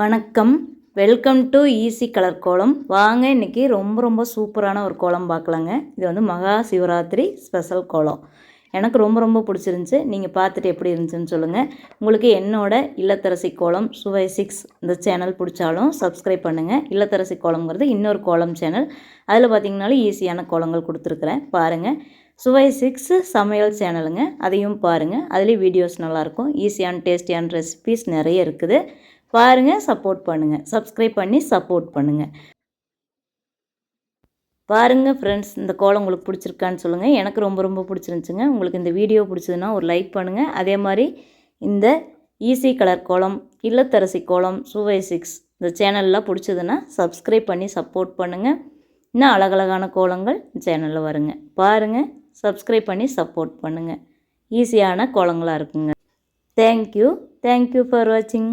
வணக்கம். Welcome to easy colour கோலம் வாங்க இன்றைக்கி ரொம்ப ரொம்ப சூப்பரான ஒரு கோலம் பார்க்கலாங்க. இது வந்து மகா சிவராத்திரி ஸ்பெஷல் கோலம். எனக்கு ரொம்ப ரொம்ப பிடிச்சிருந்துச்சி. நீங்கள் பார்த்துட்டு எப்படி இருந்துச்சுன்னு சொல்லுங்கள் உங்களுக்கு என்னோட இல்லத்தரசி கோலம் சுவை சிக்ஸ் இந்த சேனல் பிடிச்சாலும் சப்ஸ்கிரைப் பண்ணுங்கள் இல்லத்தரசி கோலம்ங்கிறது இன்னொரு கோலம் சேனல். அதில் பார்த்திங்கனாலும் ஈஸியான கோலங்கள் கொடுத்துருக்குறேன். பாருங்கள் சுவை சிக்ஸ் சமையல் சேனலுங்க. அதையும் பாருங்கள் அதுலேயும் வீடியோஸ் நல்லாயிருக்கும். ஈஸியான டேஸ்டியான ரெசிபீஸ் நிறைய இருக்குது. பாருங்கள் சப்போர்ட் பண்ணுங்கள் சப்ஸ்கிரைப் பண்ணி சப்போர்ட் பண்ணுங்கள் பாருங்கள் ஃப்ரெண்ட்ஸ் இந்த கோலம் உங்களுக்கு பிடிச்சிருக்கான்னு சொல்லுங்கள் எனக்கு ரொம்ப ரொம்ப பிடிச்சிருந்துச்சுங்க. உங்களுக்கு இந்த வீடியோ பிடிச்சதுன்னா ஒரு லைக் பண்ணுங்கள் அதே மாதிரி இந்த ஈஸி கலர் கோலம் இல்லத்தரசி கோலம் சுவை சிக்ஸ் இந்த சேனல்லாம் பிடிச்சதுன்னா சப்ஸ்கிரைப் பண்ணி சப்போர்ட் பண்ணுங்கள் இன்னும் அழகழகான கோலங்கள் சேனலில் வருங்க. பாருங்கள் சப்ஸ்கிரைப் பண்ணி சப்போர்ட் பண்ணுங்கள் ஈஸியான கோலங்களாக இருக்குங்க. தேங்க்யூ தேங்க்யூ ஃபார் வாட்சிங்